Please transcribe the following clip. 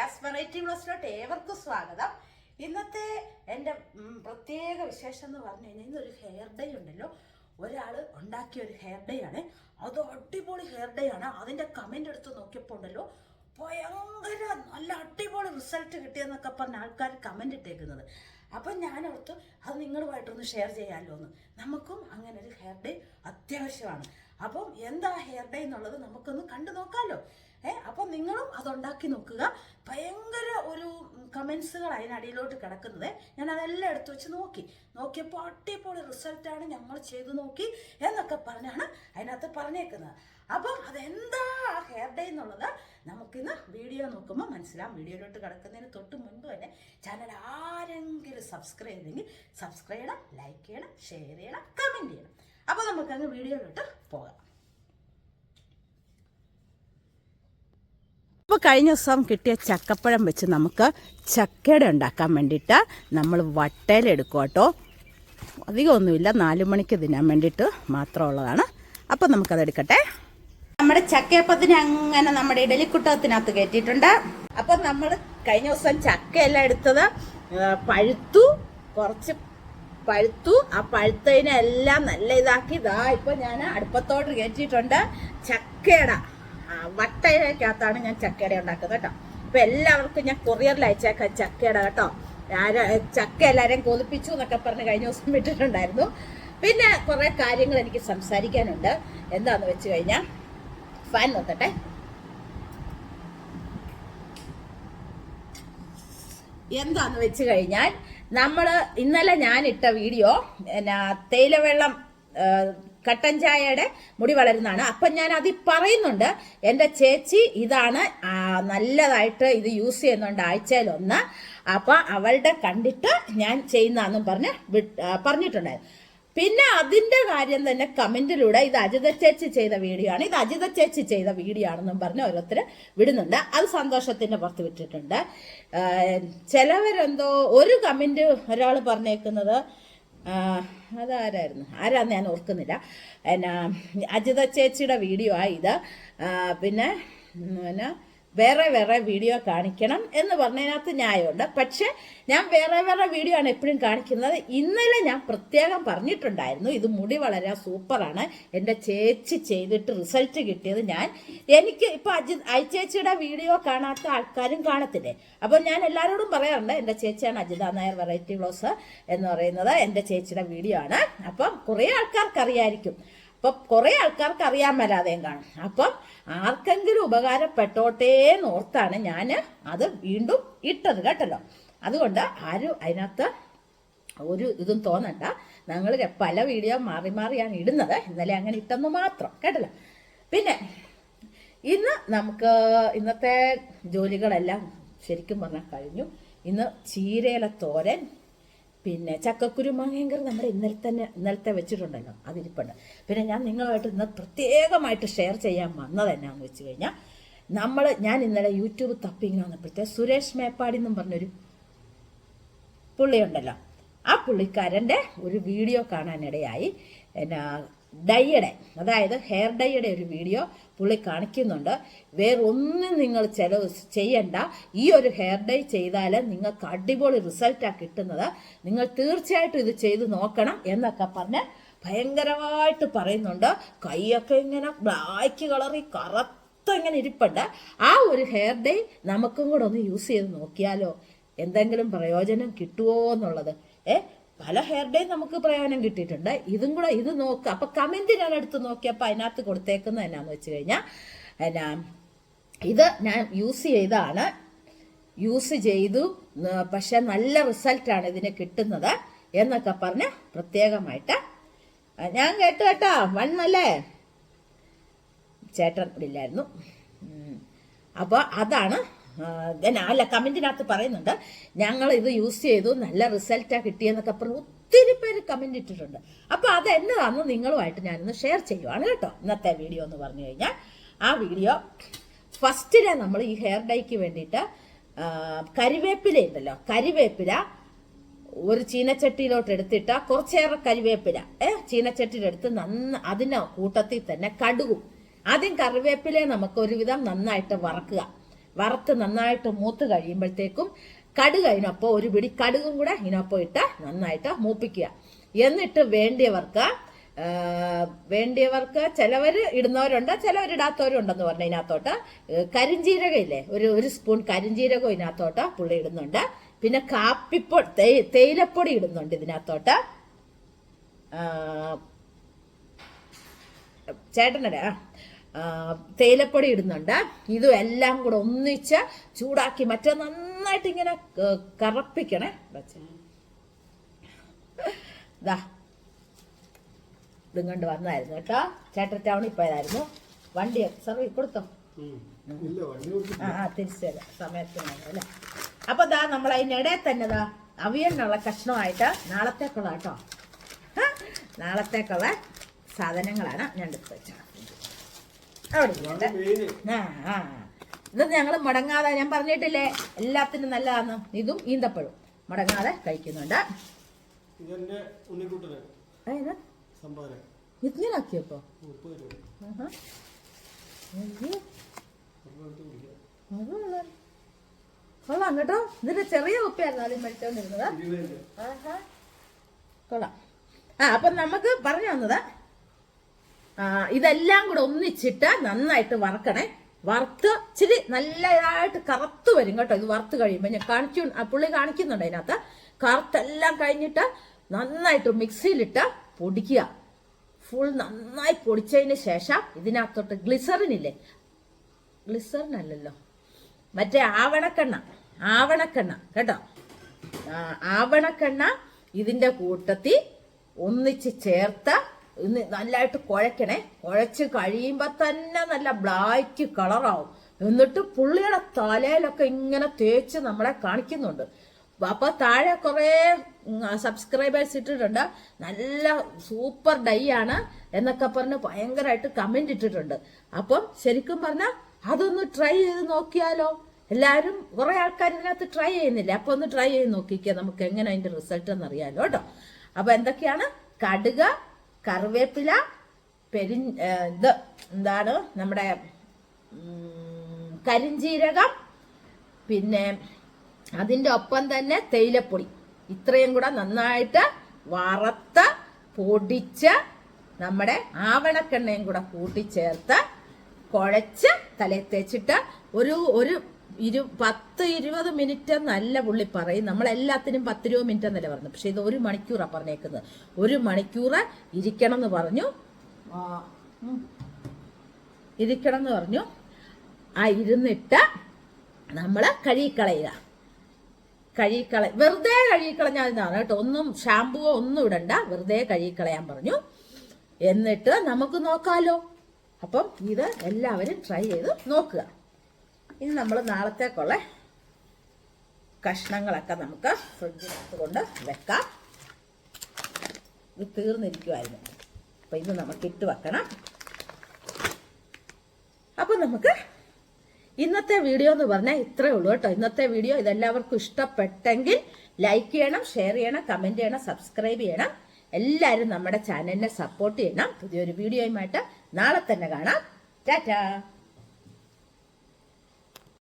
Riyas variety ബ്ലോസിലോട്ട് ഏവർക്കും സ്വാഗതം. ഇന്നത്തെ എന്റെ പ്രത്യേക വിശേഷം എന്ന് പറഞ്ഞു കഴിഞ്ഞാൽ ഇന്നൊരു ഹെയർ ഡേ ഉണ്ടല്ലോ. ഒരാൾ ഉണ്ടാക്കിയ ഒരു ഹെയർ ഡേ ആണ്. അത് അടിപൊളി ഹെയർ ഡേ ആണ്. അതിന്റെ കമന്റ് എടുത്ത് നോക്കിയപ്പോൾ ഉണ്ടല്ലോ ഭയങ്കര നല്ല അടിപൊളി റിസൾട്ട് കിട്ടിയെന്നൊക്കെ പറഞ്ഞ ആൾക്കാർ കമന്റ് ഇട്ടേക്കുന്നത്. അപ്പം ഞാൻ ഓർത്തു അത് നിങ്ങളുമായിട്ടൊന്ന് ഷെയർ ചെയ്യാമല്ലോ എന്ന്. നമുക്കും അങ്ങനെ ഒരു ഹെയർ ഡേ അത്യാവശ്യമാണ്. അപ്പം എന്താ ഹെയർ ഡേ എന്നുള്ളത് നമുക്കൊന്ന് കണ്ടു നോക്കാമല്ലോ ഏ അപ്പം നിങ്ങളും അതുണ്ടാക്കി നോക്കുക. ഭയങ്കര ഒരു കമൻസുകൾ അതിനടിയിലോട്ട് കിടക്കുന്നത്. ഞാൻ അതെല്ലാം എടുത്തു വെച്ച് നോക്കി. നോക്കിയപ്പോൾ അടിപൊളി റിസൾട്ടാണ് ഞങ്ങൾ ചെയ്തു നോക്കി എന്നൊക്കെ പറഞ്ഞാണ് അതിനകത്ത് പറഞ്ഞേക്കുന്നത്. അപ്പം അതെന്താ ആ ഹെയർ ഡേ എന്നുള്ളത് നമുക്കിന്ന് വീഡിയോ നോക്കുമ്പോൾ മനസ്സിലാവും. വീഡിയോയിലോട്ട് കിടക്കുന്നതിന് തൊട്ട് മുൻപ് തന്നെ ചാനൽ ആരെങ്കിലും സബ്സ്ക്രൈബ് ചെയ്തെങ്കിൽ സബ്സ്ക്രൈബ് ചെയ്യണം ലൈക്ക് ചെയ്യണം ഷെയർ ചെയ്യണം കമന്റ് ചെയ്യണം. അപ്പോൾ നമുക്കങ്ങ് വീഡിയോയിലോട്ട് പോകാം. കഴിഞ്ഞ ദിവസം കിട്ടിയ ചക്കപ്പഴം വെച്ച് നമുക്ക് ചക്കയുടെ ഉണ്ടാക്കാൻ വേണ്ടിയിട്ട് നമ്മൾ വട്ടയിലെടുക്കും കേട്ടോ. അധികമൊന്നുമില്ല നാല് മണിക്ക് തിന്നാൻ വേണ്ടിയിട്ട് മാത്രമുള്ളതാണ്. അപ്പോൾ നമുക്കതെടുക്കട്ടെ നമ്മുടെ ചക്കയപ്പത്തിന് അങ്ങനെ നമ്മുടെ ഇഡലിക്കുട്ടത്തിനകത്ത് കയറ്റിയിട്ടുണ്ട്. അപ്പം നമ്മൾ കഴിഞ്ഞ ദിവസം ചക്കയെല്ലാം എടുത്തത്. പഴുത്തു കുറച്ച് പഴുത്തു. ആ പഴുത്തതിനെല്ലാം നല്ല ഇതാക്കി. ഇതാ ഇപ്പൊ ഞാൻ അടുപ്പത്തോട്ട് കയറ്റിയിട്ടുണ്ട്. ചക്കയുടെ. വട്ടയിലേക്കകത്താണ് ഞാൻ ചക്കയുടെ ഉണ്ടാക്കുന്നത് കേട്ടോ. അപ്പൊ എല്ലാവർക്കും ഞാൻ കൊറിയറിൽ അയച്ചേക്കാം ചക്കയുടെ കേട്ടോ. ചക്ക എല്ലാവരെയും കൊതിപ്പിച്ചു എന്നൊക്കെ പറഞ്ഞ് കഴിഞ്ഞ ദിവസം വിട്ടിട്ടുണ്ടായിരുന്നു. പിന്നെ കുറെ കാര്യങ്ങൾ എനിക്ക് സംസാരിക്കാനുണ്ട്. എന്താന്ന് വെച്ച് കഴിഞ്ഞാൽ ഫാൻ നോക്കട്ടെ. എന്താന്ന് വെച്ച് കഴിഞ്ഞാൽ നമ്മൾ ഇന്നലെ ഞാൻ ഇട്ട വീഡിയോ എന്നാ തേയിലവെള്ളം കട്ടൻ ചായയുടെ മുടി വളരുന്നതാണ്. അപ്പം ഞാൻ അത് പറയുന്നുണ്ട്. എന്റെ ചേച്ചി ഇതാണ് നല്ലതായിട്ട് ഇത് യൂസ് ചെയ്യുന്നുണ്ട് ആഴ്ചയിലൊന്ന്. അപ്പം അവളുടെ കണ്ടിട്ട് ഞാൻ ചെയ്യുന്നതെന്നും പറഞ്ഞ് പറഞ്ഞിട്ടുണ്ടായിരുന്നു. പിന്നെ അതിന്റെ കാര്യം തന്നെ കമന്റിലൂടെ ഇത് അജിത ചേച്ചി ചെയ്ത വീഡിയോ ആണ് ഇത് അജിത ചേച്ചി ചെയ്ത വീഡിയോ ആണെന്നും പറഞ്ഞ് ഓരോരുത്തർ വിടുന്നുണ്ട്. അത് സന്തോഷത്തിന്റെ പുറത്ത് വിട്ടിട്ടുണ്ട്. ചിലവരെന്തോ ഒരു കമന്റ് ഒരാൾ പറഞ്ഞേക്കുന്നത് അതാരായിരുന്നു? ആരാന്ന് ഞാൻ ഓർക്കുന്നില്ല. എന്നാ അജിത ചേച്ചിയുടെ വീഡിയോ ആ ഇത് പിന്നെ പിന്നെ വേറെ വേറെ വീഡിയോ കാണിക്കണം എന്ന് പറഞ്ഞതിനകത്ത് ന്യായമുണ്ട്. പക്ഷെ ഞാൻ വേറെ വേറെ വീഡിയോ ആണ് എപ്പോഴും കാണിക്കുന്നത്. ഇന്നലെ ഞാൻ പ്രത്യേകം പറഞ്ഞിട്ടുണ്ടായിരുന്നു. ഇത് മുടി വളരെ സൂപ്പറാണ് എന്റെ ചേച്ചി ചെയ്തിട്ട് റിസൾട്ട് കിട്ടിയത് ഞാൻ. എനിക്ക് ഇപ്പോൾ അജി അയച്ചേച്ചിയുടെ വീഡിയോ കാണാത്ത ആൾക്കാരും കാണത്തില്ലേ? അപ്പോൾ ഞാൻ എല്ലാവരോടും പറയാറുണ്ട് എന്റെ ചേച്ചിയാണ് അജിത നായർ വെറൈറ്റി ബ്ലോസ് എന്ന് പറയുന്നത്. എന്റെ ചേച്ചിയുടെ വീഡിയോ ആണ്. അപ്പം കുറേ ആൾക്കാർക്ക് അറിയായിരിക്കും അപ്പം കുറേ ആൾക്കാർക്ക് അറിയാൻ വരാതെയും കാണും. അപ്പം ആർക്കെങ്കിലും ഉപകാരപ്പെട്ടോട്ടേ എന്നോർത്താണ് ഞാൻ അത് വീണ്ടും ഇട്ടത് കേട്ടല്ലോ. അതുകൊണ്ട് ആരും അതിനകത്ത് ഒരു ഇതും തോന്നണ്ട. ഞങ്ങൾ പല വീഡിയോ മാറി മാറിയാണ് ഇടുന്നത്. ഇന്നലെ അങ്ങനെ ഇട്ടെന്ന് മാത്രം കേട്ടല്ലോ. പിന്നെ ഇന്ന് നമുക്ക് ഇന്നത്തെ ജോലികളെല്ലാം ശരിക്കും പറഞ്ഞാൽ കഴിഞ്ഞു. ഇന്ന് ചീരയിലെ തോരൻ പിന്നെ ചക്കക്കുരു മാങ്ങയെങ്കിൽ നമ്മൾ ഇന്നലെ തന്നെ ഇന്നലത്തെ വെച്ചിട്ടുണ്ടല്ലോ അതിരിപ്പുണ്ട്. പിന്നെ ഞാൻ നിങ്ങളുമായിട്ട് ഇന്ന് പ്രത്യേകമായിട്ട് ഷെയർ ചെയ്യാൻ വന്നത് എന്നാന്ന് വെച്ച് കഴിഞ്ഞാൽ നമ്മൾ ഞാൻ ഇന്നലെ യൂട്യൂബ് തപ്പിങ്ങനെ വന്നപ്പോഴത്തെ സുരേഷ് മേപ്പാടി എന്നും പറഞ്ഞൊരു പുള്ളിയുണ്ടല്ലോ. ആ പുള്ളിക്കാരന്റെ ഒരു വീഡിയോ കാണാനിടയായി. എന്നാ ഡൈയുടെ അതായത് ഹെയർ ഡൈയുടെ ഒരു വീഡിയോ പുള്ളി കാണിക്കുന്നുണ്ട്. വേറൊന്നും നിങ്ങൾ ചെലവ് ചെയ്യണ്ട. ഈ ഒരു ഹെയർ ഡൈ ചെയ്താൽ നിങ്ങൾക്ക് അടിപൊളി റിസൾട്ടാണ് കിട്ടുന്നത്. നിങ്ങൾ തീർച്ചയായിട്ടും ഇത് ചെയ്ത് നോക്കണം എന്നൊക്കെ പറഞ്ഞ് ഭയങ്കരമായിട്ട് പറയുന്നുണ്ട്. കൈയൊക്കെ ഇങ്ങനെ ബ്ലാക്ക് കളറി കറുത്ത ഇങ്ങനെ ഇരിപ്പുണ്ട്. ആ ഒരു ഹെയർ ഡൈ നമുക്കും കൂടെ ഒന്ന് യൂസ് ചെയ്ത് നോക്കിയാലോ? എന്തെങ്കിലും പ്രയോജനം കിട്ടുമോ എന്നുള്ളത്. ഏ? പല ഹെയർ ഡേ നമുക്ക് പ്രയോജനം കിട്ടിയിട്ടുണ്ട്. ഇതും കൂടെ ഇത് നോക്കുക അപ്പൊ കമന്റ് ഞാൻ എടുത്ത് നോക്കിയപ്പോൾ അതിനകത്ത് കൊടുത്തേക്കുന്നത് എന്നാന്ന് വെച്ച് കഴിഞ്ഞാൽ എന്നാ ഇത് ഞാൻ യൂസ് ചെയ്താണ്. യൂസ് ചെയ്തു. പക്ഷെ നല്ല റിസൾട്ടാണ് ഇതിന് കിട്ടുന്നത് എന്നൊക്കെ പറഞ്ഞ് പ്രത്യേകമായിട്ട് ഞാൻ കേട്ടു കേട്ടോ. വണ്ണല്ലേ ചേട്ടൻ ഇല്ലായിരുന്നു. അപ്പോൾ അതാണ് അല്ല കമന്റിനകത്ത് പറയുന്നുണ്ട് ഞങ്ങൾ ഇത് യൂസ് ചെയ്തു നല്ല റിസൾട്ടാണ് കിട്ടിയെന്നൊക്കെ പറഞ്ഞ് ഒത്തിരി പേര് കമന്റ് ഇട്ടിട്ടുണ്ട്. അപ്പോൾ അത് എന്നതാണെന്ന് നിങ്ങളുമായിട്ട് ഞാനിന്ന് ഷെയർ ചെയ്യുവാണ് കേട്ടോ. ഇന്നത്തെ വീഡിയോ എന്ന് പറഞ്ഞു കഴിഞ്ഞാൽ ആ വീഡിയോ ഫസ്റ്റിനെ നമ്മൾ ഈ ഹെയർ ഡൈക്ക് വേണ്ടിയിട്ട് കരിവേപ്പില ഉണ്ടല്ലോ കരിവേപ്പില ഒരു ചീനച്ചട്ടിയിലോട്ട് എടുത്തിട്ട് കുറച്ചേറെ കരിവേപ്പില ഏ ചീനച്ചട്ടിയിലെടുത്ത് നന്ന അതിന് കൂട്ടത്തിൽ തന്നെ കടുകും. ആദ്യം കറിവേപ്പിലെ നമുക്ക് ഒരുവിധം നന്നായിട്ട് വറക്കുക. വറുത്ത് നന്നായിട്ട് മൂത്ത് കഴിയുമ്പോഴത്തേക്കും കടുക് അതിനൊപ്പം ഒരു പിടി കടുകും കൂടെ ഇതിനൊപ്പം ഇട്ട് നന്നായിട്ട് മൂപ്പിക്കുക. എന്നിട്ട് വേണ്ടിയവർക്ക് വേണ്ടിയവർക്ക് ചിലവർ ഇടുന്നവരുണ്ട് ചിലവർ ഇടാത്തവരുണ്ടെന്ന് പറഞ്ഞു ഇതിനകത്തോട്ട്. ഇല്ലേ? ഒരു ഒരു സ്പൂൺ കരിഞ്ജീരകം ഇതിനകത്തോട്ട് പുള്ളി ഇടുന്നുണ്ട്. പിന്നെ കാപ്പിപ്പൊടി തേയിലപ്പൊടി ഇടുന്നുണ്ട് ഇതിനകത്തോട്ട്. ചേട്ടനല്ലേ ആ, തേയിലപ്പൊടി ഇടുന്നുണ്ട്. ഇതും എല്ലാം കൂടെ ഒന്നിച്ച് ചൂടാക്കി മറ്റേ നന്നായിട്ട് ഇങ്ങനെ കറപ്പിക്കണേ. ദാ. ഇതും കൊണ്ട് വന്നായിരുന്നു കേട്ടോ. ചേട്ടൻ ടൗണിൽ പോയതായിരുന്നു. വണ്ടി സർവീസ് കൊടുത്തോ? ആ ആ തിരിച്ചു തരാം സമയത്തിന് അല്ലേ? അപ്പൊ ദാ നമ്മൾ അതിനിടയിൽ തന്നെ ദാ അവിയലിനുള്ള കഷ്ണമായിട്ട് നാളത്തേക്കുള്ള കേട്ടോ. നാളത്തേക്കുള്ള സാധനങ്ങളാണ് ഞാൻ എടുത്ത് വെച്ചത്. ഇത് ഞങ്ങൾ മുടങ്ങാതെ ഞാൻ പറഞ്ഞിട്ടില്ലേ എല്ലാത്തിനും നല്ലതാണ് ഇതും ഈന്തപ്പഴവും. മുടങ്ങാതെ കഴിക്കുന്നുണ്ട്. ഇതിനാക്കിയപ്പോ കൊള്ളാം. കേട്ടോ. ഇതിന്റെ ചെറിയ കുപ്പിയായിരുന്നു ആദ്യം മേടിച്ചോണ്ടിരുന്നത്. കൊള്ളാം. ആ അപ്പം നമുക്ക് പറഞ്ഞു തന്നത് ഇതെല്ലാം കൂടെ ഒന്നിച്ചിട്ട് നന്നായിട്ട് വറക്കണേ. വറുത്ത് ഇച്ചിരി നല്ലതായിട്ട് കറുത്ത് വരും കേട്ടോ. ഇത് വറുത്ത് കഴിയുമ്പോൾ ഞാൻ കാണിച്ചു പുള്ളി കാണിക്കുന്നുണ്ട് അതിനകത്ത്. കറുത്തെല്ലാം കഴിഞ്ഞിട്ട് നന്നായിട്ട് മിക്സിയിലിട്ട് പൊടിക്കുക. ഫുൾ നന്നായി പൊടിച്ചതിന് ശേഷം ഇതിനകത്തോട്ട് ഗ്ലിസറിൻ ഇല്ലേ? ഗ്ലിസറിൻ അല്ലല്ലോ. മറ്റേ ആവണക്കെണ്ണ ആവണക്കെണ്ണ കേട്ടോ. ആവണക്കെണ്ണ ഇതിന്റെ കൂട്ടത്തിൽ ഒന്നിച്ച് ചേർത്ത് നല്ലതായിട്ട് കുഴക്കണേ കുഴച്ച് കഴിയുമ്പോൾ തന്നെ നല്ല ബ്ലാക്ക് കളറാവും. എന്നിട്ട് പുള്ളിയുടെ തലയിലൊക്കെ ഇങ്ങനെ തേച്ച് നമ്മളെ കാണിക്കുന്നുണ്ട്. അപ്പൊ താഴെ കുറേ സബ്സ്ക്രൈബേഴ്സ് ഇട്ടിട്ടുണ്ട്. നല്ല സൂപ്പർ ഡൈ ആണ് എന്നൊക്കെ പറഞ്ഞ് ഭയങ്കരമായിട്ട് കമന്റ് ഇട്ടിട്ടുണ്ട്. അപ്പം ശരിക്കും പറഞ്ഞാൽ അതൊന്ന് ട്രൈ ചെയ്ത് നോക്കിയാലോ? എല്ലാവരും കുറെ ആൾക്കാർ ഇതിനകത്ത് ട്രൈ ചെയ്യുന്നില്ല? അപ്പൊ ഒന്ന് ട്രൈ ചെയ്ത് നോക്കിക്കുക നമുക്ക് എങ്ങനെ അതിന്റെ റിസൾട്ട് എന്ന് അറിയാലോ കേട്ടോ അപ്പൊ എന്തൊക്കെയാണ്? കടുക് കറിവേപ്പില പെരി ഇത് എന്താണ് നമ്മുടെ കരിഞ്ചീരകം പിന്നെ അതിന്റെ ഒപ്പം തന്നെ തേയിലപ്പൊടി. ഇത്രയും കൂടെ നന്നായിട്ട് വറുത്ത് പൊടിച്ച് നമ്മുടെ ആവണക്കെണ്ണയും കൂടെ കൂട്ടിച്ചേർത്ത് കുഴച്ച് തലയിൽ തേച്ചിട്ട് ഒരു ഒരു ഇരു പത്ത് ഇരുപത് മിനിറ്റ് നല്ല പുള്ളി പറയും നമ്മളെല്ലാത്തിനും പത്ത് ഇരുപത് മിനിറ്റ് എന്നല്ല പറഞ്ഞു പക്ഷെ ഇത് ഒരു മണിക്കൂറാണ് പറഞ്ഞേക്കുന്നത്. ഒരു മണിക്കൂർ ഇരിക്കണം എന്ന് പറഞ്ഞു ഇരിക്കണം എന്ന് പറഞ്ഞു. ആ ഇരുന്നിട്ട് നമ്മൾ കഴുകിക്കളയുക. കഴുകിക്കള വെറുതെ കഴുകിക്കളഞ്ഞാൽ കേട്ടോ. ഒന്നും ഷാമ്പുവോ ഒന്നും ഇടണ്ട. വെറുതെ കഴുകിക്കളയാൻ പറഞ്ഞു. എന്നിട്ട് നമുക്ക് നോക്കാലോ. അപ്പം ഇത് എല്ലാവരും ട്രൈ ചെയ്ത് നോക്കുക. ഇനി നമ്മൾ നാളത്തേക്കുള്ള കഷ്ണങ്ങളൊക്കെ നമുക്ക് ഫ്രിഡ്ജിനകത്ത് കൊണ്ട് വെക്കാം. ഇത് തീർന്നിരിക്കുമായിരുന്നു അപ്പം ഇത് നമുക്ക് ഇട്ട് വെക്കണം. അപ്പം നമുക്ക് ഇന്നത്തെ വീഡിയോ എന്ന് പറഞ്ഞാൽ ഇത്രേ ഉള്ളൂ കേട്ടോ. ഇന്നത്തെ വീഡിയോ ഇതെല്ലാവർക്കും ഇഷ്ടപ്പെട്ടെങ്കിൽ ലൈക്ക് ചെയ്യണം ഷെയർ ചെയ്യണം കമന്റ് ചെയ്യണം സബ്സ്ക്രൈബ് ചെയ്യണം. എല്ലാവരും നമ്മുടെ ചാനലിനെ സപ്പോർട്ട് ചെയ്യണം. പുതിയൊരു വീഡിയോയുമായിട്ട് നാളെ തന്നെ കാണാം. ടാറ്റാ.